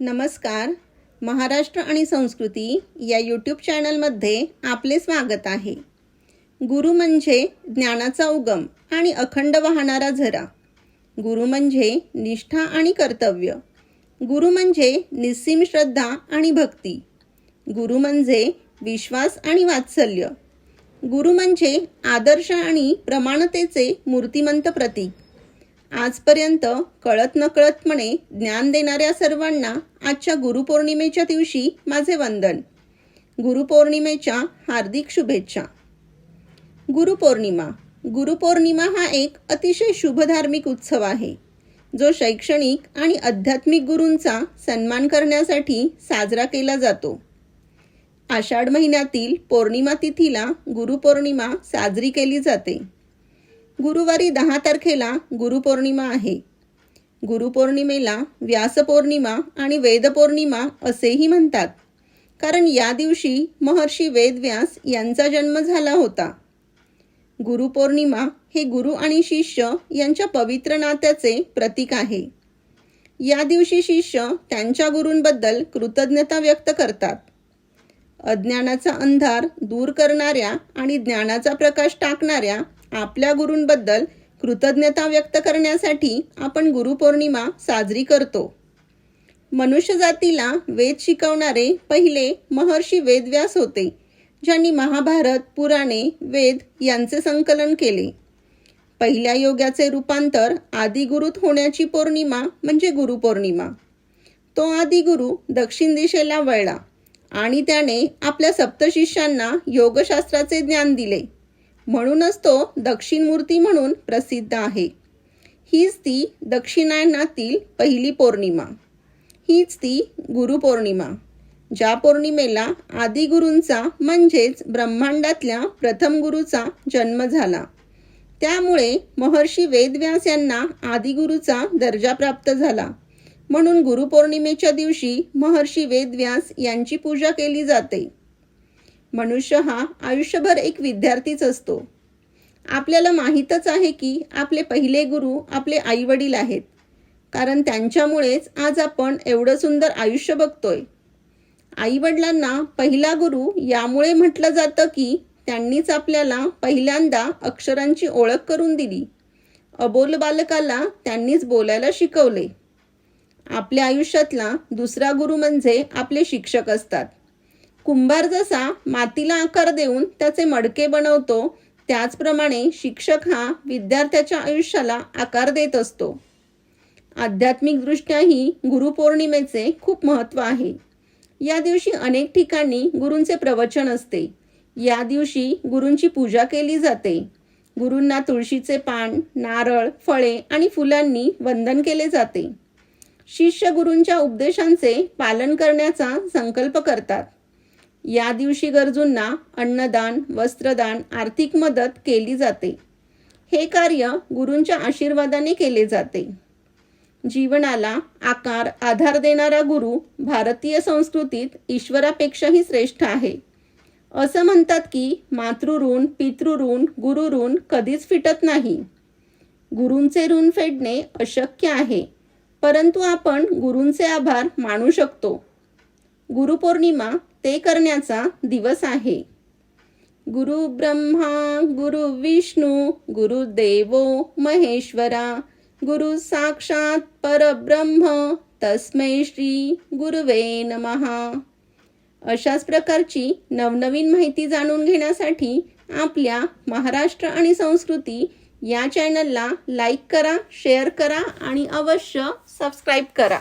नमस्कार. महाराष्ट्र आणि संस्कृती या यूट्यूब चॅनलमध्ये आपले स्वागत आहे. गुरु म्हणजे ज्ञानाचा उगम आणि अखंड वाहणारा झरा. गुरु म्हणजे निष्ठा आणि कर्तव्य. गुरु म्हणजे निस्सीम श्रद्धा आणि भक्ती. गुरु म्हणजे विश्वास आणि वात्सल्य. गुरु म्हणजे आदर्श आणि प्रमाणतेचे मूर्तिमंत प्रतीक. आजपर्यंत कळत नकळतपणे ज्ञान देणाऱ्या सर्वांना आजच्या गुरुपौर्णिमेच्या दिवशी माझे वंदन. गुरुपौर्णिमेच्या हार्दिक शुभेच्छा. गुरुपौर्णिमा. गुरुपौर्णिमा हा एक अतिशय शुभ धार्मिक उत्सव आहे. जो शैक्षणिक आणि आध्यात्मिक गुरूंचा सन्मान करण्यासाठी साजरा केला जातो. आषाढ महिन्यातील पौर्णिमा तिथीला गुरुपौर्णिमा साजरी केली जाते. गुरुवारी दहा तारखेला गुरुपौर्णिमा आहे. गुरुपौर्णिमेला व्यासपौर्णिमा आणि वेदपौर्णिमा असेही म्हणतात. कारण या दिवशी महर्षी वेदव्यास यांचा जन्म झाला होता. गुरुपौर्णिमा हे गुरु आणि शिष्य यांच्या पवित्र नात्याचे प्रतीक आहे. या दिवशी शिष्य त्यांच्या गुरूंबद्दल कृतज्ञता व्यक्त करतात. अज्ञानाचा अंधार दूर करणाऱ्या आणि ज्ञानाचा प्रकाश टाकणाऱ्या आपल्या गुरूंबद्दल कृतज्ञता व्यक्त करण्यासाठी आपण गुरुपौर्णिमा साजरी करतो. मनुष्यजातीला वेद शिकवणारे पहिले महर्षी वेदव्यास होते ज्यांनी महाभारत पुराणे वेद यांचे संकलन केले. पहिल्या योगाचे रूपांतर आदिगुरुत होण्याची पौर्णिमा म्हणजे गुरुपौर्णिमा. तो आदिगुरु दक्षिण दिशेला वळला आणि त्याने आपल्या सप्तशिष्यांना योगशास्त्राचे ज्ञान दिले. म्हणूनच तो दक्षिण मूर्ती म्हणून प्रसिद्ध आहे. हीच ती दक्षिणायनातील पहिली पौर्णिमा. हीच ती गुरुपौर्णिमा ज्या पौर्णिमेला आदिगुरूंचा म्हणजेच ब्रह्मांडातल्या प्रथम गुरुचा जन्म झाला. त्यामुळे महर्षी वेदव्यास यांना आदिगुरूचा दर्जा प्राप्त झाला. म्हणून गुरुपौर्णिमेच्या दिवशी महर्षी वेदव्यास यांची पूजा केली जाते. मनुष्य हा आयुष्यभर एक विद्यार्थीच असतो. आपल्याला माहीतच आहे की आपले पहिले गुरु आपले आईवडील आहेत. कारण त्यांच्यामुळेच आज आपण एवढं सुंदर आयुष्य बघतोय. आईवडिलांना पहिला गुरु यामुळे म्हटलं जातं की त्यांनीच आपल्याला पहिल्यांदा अक्षरांची ओळख करून दिली. अबोल बालकाला त्यांनीच बोलायला शिकवले. आपल्या आयुष्यातला दुसरा गुरु म्हणजे आपले शिक्षक असतात. कुंभार जसा मातीला आकार देऊन त्याचे मडके बनवतो त्याचप्रमाणे शिक्षक हा विद्यार्थ्याच्या आयुष्याला आकार देत असतो. आध्यात्मिकदृष्ट्याही गुरुपौर्णिमेचे खूप महत्त्व आहे. या दिवशी अनेक ठिकाणी गुरूंचे प्रवचन असते. या दिवशी गुरूंची पूजा केली जाते. गुरूंना तुळशीचे पान नारळ फळे आणि फुलांनी वंदन केले जाते. शिष्य गुरूंच्या उपदेशांचे पालन करण्याचा संकल्प करतात. या दिवशी गरजूंना अन्नदान वस्त्रदान आर्थिक मदत केली जाते. हे कार्य गुरूंच्या आशीर्वादाने केले जाते. जीवनाला आकार आधार देणारा गुरु भारतीय संस्कृतीत ईश्वरापेक्षाही श्रेष्ठ आहे. असं म्हणतात की मातृऋण पितृऋण गुरुऋण कधीच फिटत नाही. गुरूंचे ऋण फेडणे अशक्य आहे परंतु आपण गुरूंचे आभार मानू शकतो. गुरुपौर्णिमा ते करण्याचा दिवस आहे. गुरु ब्रह्मा गुरु विष्णू गुरुदेवो महेश्वरा गुरु साक्षात परब्रह्म तस्मै श्री गुरुवे नमहा अशाच प्रकारची नवनवीन माहिती जाणून घेण्यासाठी आपल्या महाराष्ट्र आणि संस्कृती या चॅनलला लाईक करा शेअर करा आणि अवश्य सबस्क्राईब करा.